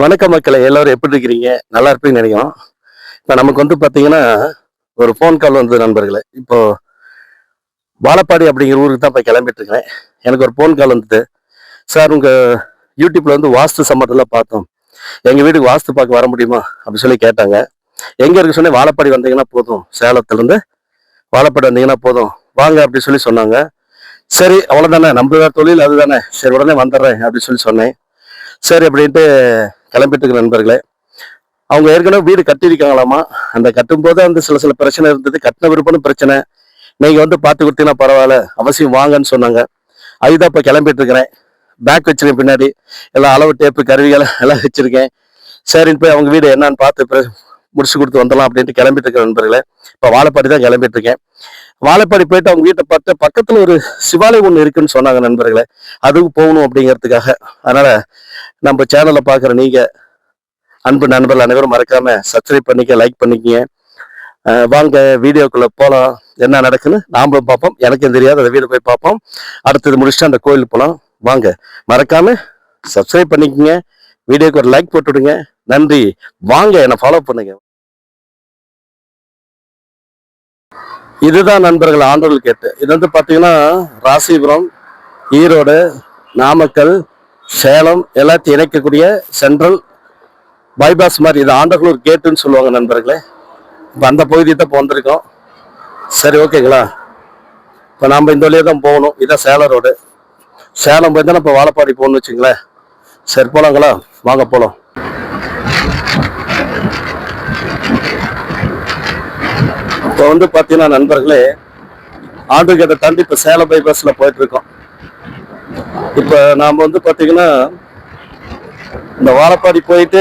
வணக்கம் மக்களை எல்லாரும் எப்படி இருக்கிறீங்க? நல்லா இருப்பீங்கன்னு நினைக்கிறோம். இப்போ நமக்கு வந்து பார்த்தீங்கன்னா ஒரு ஃபோன் கால் வந்தது நண்பர்களே. இப்போ வாழப்பாடி அப்படிங்கிற ஊருக்கு தான் போய் கிளம்பிட்டு இருக்கிறேன். எனக்கு ஒரு ஃபோன் கால் வந்தது. சார் உங்கள் யூடியூப்ல வந்து வாஸ்து சம்மந்தத்தில் பார்த்தோம். எங்கள் வீட்டுக்கு வாஸ்து பார்க்க வர முடியுமா? அப்படின்னு சொல்லி கேட்டாங்க. எங்கே இருக்கு சொன்னேன் வாழப்பாடி வந்தீங்கன்னா போதும். சேலத்துலேருந்து வாழப்பாடி வந்தீங்கன்னா போதும். வாங்க அப்படின்னு சொல்லி சொன்னாங்க. சரி அவ்வளோதானே நம்ம தொழில் அதுதானே. சரி உடனே வந்துடுறேன் அப்படின்னு சொல்லி சொன்னேன். சரி அப்படின்ட்டு கிளம்பிட்டு நண்பர்களே அவங்க ஏற்கனவே வீடு கட்டியிருக்காங்களாமா? அந்த கட்டும்போது அந்த சில சில பிரச்சனை இருந்தது. கட்டின விருப்பம் பிரச்சனை. நீங்க வந்து பார்த்து கொடுத்தீங்கன்னா பரவாயில்ல அவசியம் வாங்கன்னு சொன்னாங்க. அதுதான் இப்போ கிளம்பிட்டு இருக்கிறேன். பேக் வச்சிருக்கேன் பின்னாடி. எல்லாம் அளவு டேப்பு கருவிகள் எல்லாம் வச்சிருக்கேன். சரின்னு போய் அவங்க வீடு என்னன்னு பார்த்து முடிச்சு கொடுத்து வந்துடலாம் அப்படின்ட்டு கிளம்பிட்டு இருக்கிற நண்பர்களே. இப்போ வாழைப்பாடி தான் கிளம்பிட்டு இருக்கேன். வாழைப்பாடி போயிட்டு அவங்க வீட்டை பார்த்து பக்கத்தில் ஒரு சிவாலயம் ஒன்று இருக்குன்னு சொன்னாங்க நண்பர்களே. அதுக்கு போகணும் அப்படிங்கிறதுக்காக. அதனால நம்ம சேனலை பார்க்குற நீங்கள் அன்பு நண்பர்கள் அனைவரும் மறக்காம சப்ஸ்கிரைப் பண்ணிக்க லைக் பண்ணிக்கங்க. வாங்க வீடியோக்குள்ள போகலாம் என்ன நடக்குன்னு நாமளும் பார்ப்போம். எனக்கும் தெரியாது அந்த வீடு போய் பார்ப்போம். அடுத்தது முடிச்சுட்டு அந்த கோயிலுக்கு போகலாம் வாங்க மறக்காம சப்ஸ்கிரைப் பண்ணிக்கங்க. வீடியோக்கு ஒரு லைக் போட்டுடுங்க நன்றி. வாங்க என்னை ஃபாலோ பண்ணுங்க. இதுதான் நண்பர்கள் ஆண்டவர்கள் கேட்டு. இது வந்து பார்த்தீங்கன்னா ராசிபுரம் ஈரோடு நாமக்கல் சேலம் எல்லாத்தையும் இணைக்கக்கூடிய சென்ட்ரல் பைபாஸ் மாதிரி இது ஆண்டகலூர் கேட்டுன்னு சொல்லுவாங்க நண்பர்களே. இப்போ அந்த பகுதி தான் இப்போ வந்திருக்கோம். சரி ஓகேங்களா? இப்போ நாம் இந்த வழியாக தான் போகணும். இதான் சேலம் ரோடு சேலம் போய் தானே இப்போ வாழப்பாடி போகணும்னு வச்சுங்களேன். சரி போகலாங்களா வாங்க போகலாம் இப்போ வந்து பார்த்தீங்கன்னா நண்பர்களே ஆண்டுகிட்ட தாண்டி இப்போ சேலம் பைபாஸில் போயிட்டுருக்கோம். இப்போ நாம் வந்து பார்த்தீங்கன்னா இந்த வாழப்பாடி போயிட்டு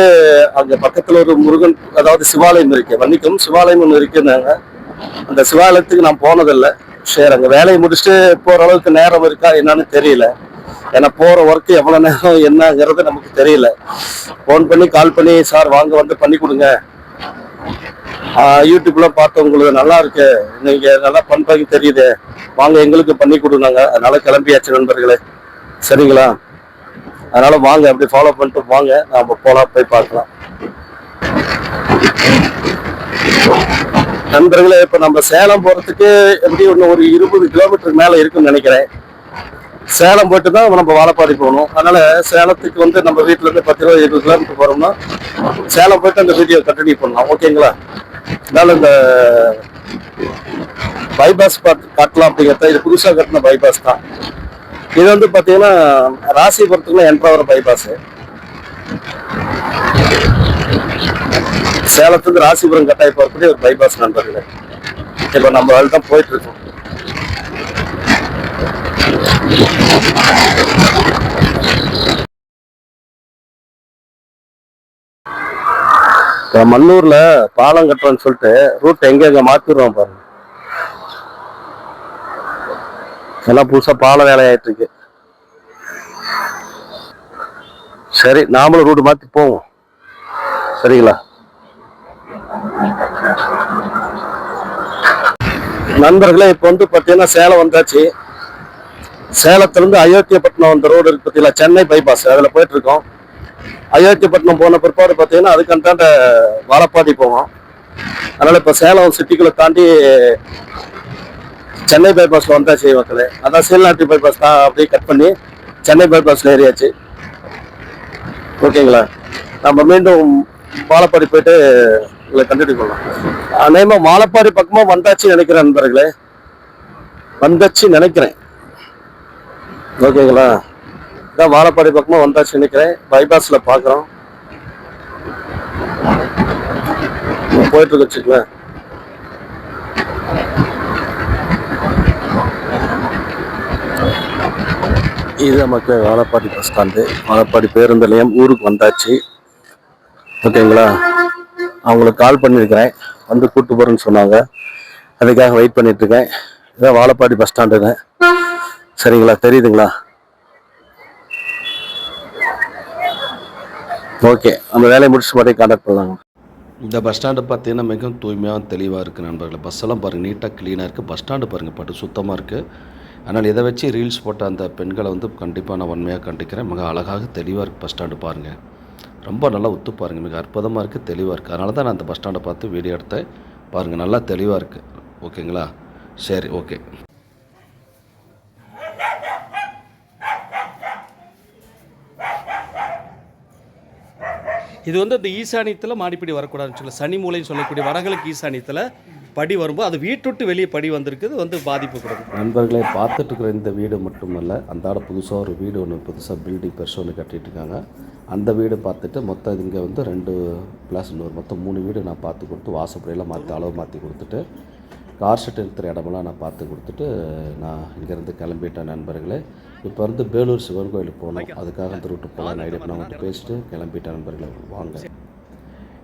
அங்கே பக்கத்தில் ஒரு முருகன் அதாவது சிவாலயம் இருக்குது வன்னிக்கும் சிவாலயம் ஒன்று இருக்குன்னாங்க. அந்த சிவாலயத்துக்கு நான் போனதில்லை. சரி அங்கே வேலையை முடிச்சுட்டு போகிற அளவுக்கு நேரம் இருக்கா என்னன்னு தெரியல. ஏன்னா போற ஒர்க் எவ்வளவு நேரம் என்னங்கிறது நமக்கு தெரியல. ஃபோன் பண்ணி கால் பண்ணி சார் வாங்க வந்து பண்ணி கொடுங்க. யூடியூப்ல பார்த்து உங்களுக்கு நல்லா இருக்கு. நீங்க நல்லா பண்றீங்க தெரியுது. வாங்க எங்களுக்கு பண்ணி கொடுங்க அதனால கிளம்பியாச்சு நண்பர்களே. சரிங்களா? அதனால வாங்க அப்படி ஃபாலோ பண்ணிட்டு வாங்க. நாம போலாம் போய் பார்க்கலாம். நண்பர்களே இப்ப நம்ம சேலம் போறதுக்கு எப்படி ஒன்று ஒரு இருபது கிலோமீட்டருக்கு மேல இருக்குன்னு நினைக்கிறேன். சேலம் போயிட்டு தான் நம்ம வாழப்பாடி போகணும். அதனால சேலத்துக்கு வந்து நம்ம வீட்டுல இருந்து பத்து இருபது இருபது கிலோமீட்டர் போறோம்னா சேலம் போயிட்டு அந்த வீடியோ கண்டினியூ பண்ணலாம். ஓகேங்களா? அதனால இந்த பைபாஸ் கட்டலாம் அப்படிங்கிறத இது புதுசாக கட்டின பைபாஸ் தான். இது வந்து பாத்தீங்கன்னா ராசிபுரத்துக்குள்ள என்ட்ராவர பைபாஸ் சேலத்துக்கு ராசிபுரம் கட்டாயி போறக்கூடிய ஒரு பைபாஸ் நண்பர்கள். இப்போ நம்ம வேலை தான் போயிட்டு இருக்கோம். இப்ப மண்ணூர்ல பாலம் கட்டுறோம்னு சொல்லிட்டு ரூட் எங்க எங்க மாத்திடுறோம் பாருங்க. எல்லாம் புதுசா பாலம் வேலையாயிட்டு இருக்கு. சரி நாமளும் ரூட் மாத்தி போவோம். சரிங்களா? நண்பர்களே இப்போ வந்து பார்த்தீங்கன்னா சேலம் வந்தாச்சு. சேலத்துலேருந்து அயோத்தியப்பட்டினம் அந்த ரோடு இருக்கு பார்த்தீங்களா சென்னை பைபாஸ் அதில் போயிட்டுருக்கோம். அயோத்தியப்பட்டினம் போன பிற்பாடு பார்த்தீங்கன்னா அதுக்கு வாழப்பாடி போவோம். அதனால் இப்போ சேலம் சிட்டிக்குள்ளே தாண்டி சென்னை பைபாஸில் வந்தாச்சு மக்களே. அதான் சீல்நாட்டி பைபாஸ் தான் அப்படியே கட் பண்ணி சென்னை பைபாஸில் ஏறியாச்சு. ஓகேங்களா? நம்ம மீண்டும் வாழப்பாடி போயிட்டு உங்களை கண்டினியூ பண்ணலாம் அதேமாதிரி வாழப்பாடி பக்கமாக வந்தாச்சு நினைக்கிறேன் நண்பர்களே. வந்தாச்சு நினைக்கிறேன். ஓகேங்களா? இதான் வாழப்பாடி பக்கமாக வந்தாச்சு நினைக்கிறேன். பைபாஸில் பார்க்குறோம் போயிட்டுருக்கு வச்சுக்கலேன் இது மக்கள் வாழப்பாடி பஸ் ஸ்டாண்டு. வாழப்பாடி பேருந்து நிலையம் ஊருக்கு வந்தாச்சு. ஓகேங்களா? அவங்களுக்கு கால் பண்ணியிருக்கிறேன். வந்து கூப்பிட்டு போகிறேன்னு சொன்னாங்க. அதுக்காக வெயிட் பண்ணிட்டுருக்கேன். இதான் வாழப்பாடி பஸ் ஸ்டாண்டுங்க. சரிங்களா? தெரியுதுங்களா? ஓகே. அந்த வேலையை முடிச்சு மட்டும் கான்டாக்ட் பண்ணலாங்க. இந்த பஸ் ஸ்டாண்டு பார்த்தீங்கன்னா மிகவும் தூய்மையாக தெளிவாக இருக்குது நண்பர்களே. பஸ்ஸெல்லாம் பாருங்கள் நீட்டாக க்ளீனாக இருக்குது பஸ் ஸ்டாண்டு பாருங்கள் பட்டு சுத்தமாக இருக்குது அதனால் இதை வச்சு ரீல்ஸ் போட்ட அந்த பெண்களை வந்து கண்டிப்பாக நான் உண்மையாக கண்டிக்கிறேன். மிக அழகாக தெளிவாக இருக்குது பஸ் ஸ்டாண்டு பாருங்கள் ரொம்ப நல்லா ஒத்து பாருங்கள் மிக அற்புதமாக இருக்குது தெளிவாக இருக்குது அதனால தான் நான் அந்த பஸ் ஸ்டாண்டை பார்த்து வீடியோ எடுத்தேன். பாருங்கள் நல்லா தெளிவாக இருக்குது ஓகேங்களா? சரி ஓகே. இது வந்து இந்த ஈசானியத்தில் மாடிப்படி வரக்கூடாதுன்னு சொல்லி சனி மூலைன்னு சொல்லக்கூடிய வடகிழக்கு ஈசானியத்தில் படி வரும்போது அது வீட்டு விட்டு வெளியே படி வந்திருக்குது வந்து பாதிப்பு கொடுக்கும். நண்பர்களை பார்த்துட்டு இருக்கிற இந்த வீடு மட்டுமல்ல அந்தாட புதுசாக ஒரு வீடு ஒன்று புதுசாக பில்டிங் பெருசு ஒன்று கட்டிட்டு இருக்காங்க அந்த வீடு பார்த்துட்டு மொத்தம் இங்கே வந்து ரெண்டு ப்ளஸ் இன்னொரு மொத்தம் மூணு வீடு நான் பார்த்து கொடுத்து வாசப்படியெல்லாம் மாற்றி அளவு மாற்றி கொடுத்துட்டு கார் ஷெட் இருக்கிற இடமெல்லாம் நான் பார்த்து கொடுத்துட்டு நான் இங்கேருந்து கிளம்பிட்டேன் நண்பர்களே. இப்போ வந்து வேலூர் சிவன் கோயிலுக்கு போகணும். அதுக்காக அந்த ரூட்டு போகலாம். ஐடியா பண்ண அவங்கள்ட்ட பேசிட்டு கிளம்பிட்டேன் நண்பர்களே வாங்க.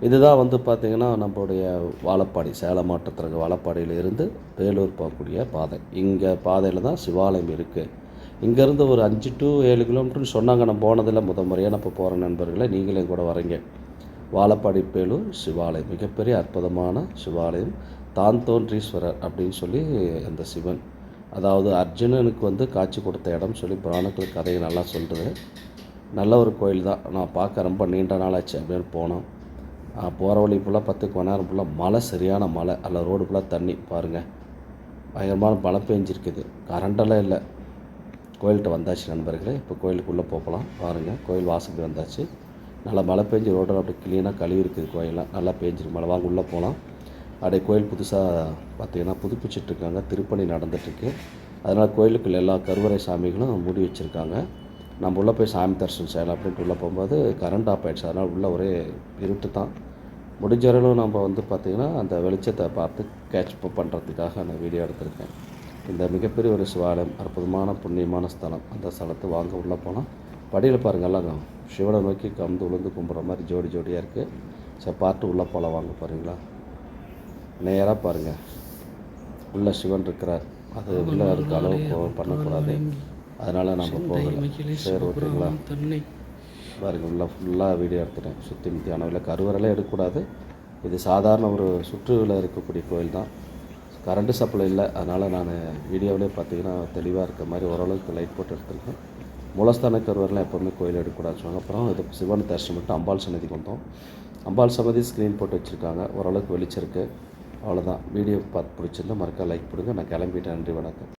இதுதான் வந்து பார்த்திங்கன்னா நம்மளுடைய வாழப்பாடி சேலம் மாவட்டத்தில் இருக்க வாழப்பாடியில் இருந்து வேலூர் போகக்கூடிய பாதை. இங்கே பாதையில் தான் சிவாலயம் இருக்குது இங்கேருந்து ஒரு அஞ்சு டு ஏழு கிலோமீட்டர்னு சொன்னாங்க நான் போனதில் முத முறையாக இப்போ போகிற நண்பர்களே நீங்களும் கூட வரீங்க. வாழப்பாடி பேலூர் சிவாலயம். மிகப்பெரிய அற்புதமான சிவாலயம். தான் தோன்றீஸ்வரர் அப்படின்னு சொல்லி அந்த சிவன் அதாவது அர்ஜுனனுக்கு வந்து காட்சி கொடுத்த இடம் சொல்லி புராணத்தில் கதையை நல்லா சொல்கிறது நல்ல ஒரு கோயில் தான். நான் பார்க்க ரொம்ப நீண்ட நாள் ஆச்சு. அப்படின்னு போனோம். போகிற வழி ஃபுல்லாக பத்துக்கு மணி நேரம் ஃபுல்லாக மழை சரியான மழை அதில் ரோடு ஃபுல்லாக தண்ணி. பாருங்கள் பயங்கரமான மழை பெஞ்சிருக்குது. கரண்டெல்லாம் இல்லை. கோயில்கிட்ட வந்தாச்சு நண்பர்களே. இப்போ கோயிலுக்குள்ளே போகலாம். பாருங்கள் கோயில் வாசலுக்கு வந்தாச்சு. நல்லா மழை பெஞ்சு ரோட்டில் அப்படி க்ளீனாக கழுவி இருக்குது கோயிலெலாம் நல்லா பெஞ்சிருக்கு. மழை வாங்க உள்ளே போகலாம். அப்படியே கோயில் புதுசாக பார்த்தீங்கன்னா புதுப்பிச்சிட்ருக்காங்க. திருப்பணி நடந்துகிட்ருக்கு அதனால் கோயிலுக்குள்ள எல்லா கருவறை சாமிகளும் மூடி வச்சுருக்காங்க. நம்ம உள்ளே போய் சாமி தரிசனம் செய்யலாம் அப்படின்ட்டு உள்ளே போகும்போது கரண்ட் ஆஃப் ஆகிடுச்சு அதனால் உள்ளே ஒரே இருட்டு தான். முடிஞ்ச அளவு நம்ம வந்து பார்த்திங்கன்னா அந்த வெளிச்சத்தை பார்த்து கேட்ச் பண்ணுறதுக்காக நான் வீடியோ எடுத்திருக்கேன். இந்த மிகப்பெரிய ஒரு சிவாலயம் அற்புதமான புண்ணியமான ஸ்தலம். அந்த ஸ்தலத்தை வாங்க உள்ளே போனால் படியில் பாருங்கள் எல்லாம் சிவனை நோக்கி கம்ந்து உளுந்து கும்பிட்ற மாதிரி ஜோடி ஜோடியாக இருக்குது சரி பார்த்து உள்ளே போகலாம் வாங்க பாருங்களா நேராக பாருங்கள் உள்ள சிவன் இருக்கிறார். அது உள்ள இருக்க அளவு கோவம் பண்ணக்கூடாது. அதனால் நம்ம போகல. சரி ஓகேங்களா? பாருங்க உள்ள ஃபுல்லாக வீடியோ எடுத்துட்டேன். சுற்றி முத்தி அளவில் கருவறைலாம் எடுக்கக்கூடாது. இது சாதாரண ஒரு சுற்றுவில் இருக்கக்கூடிய கோயில் தான். கரண்ட்டு சப்ளை இல்லை. அதனால் நான் வீடியோவிலே பார்த்தீங்கன்னா தெளிவாக இருக்க மாதிரி ஓரளவுக்கு லைட் போட்டு எடுத்திருக்கேன். மூலஸ்தான கருவறைலாம் எப்போவுமே கோயில் எடுக்கக்கூடாதுன்னு சொன்னாங்க. அப்புறம் இது சிவன் தரிசனம் மட்டும் அம்பாள் சன்னதிக்கு வந்தோம். அம்பாள் சன்னதி ஸ்க்ரீன் போட்டு வச்சுருக்காங்க. ஓரளவுக்கு வெளிச்சிருக்கு அவ்வளோதான் வீடியோ பார்த்து பிடிச்சிருந்தா மறக்க லைக் கொடுங்க நான் கிளம்பிட்டேன். நன்றி வணக்கம்.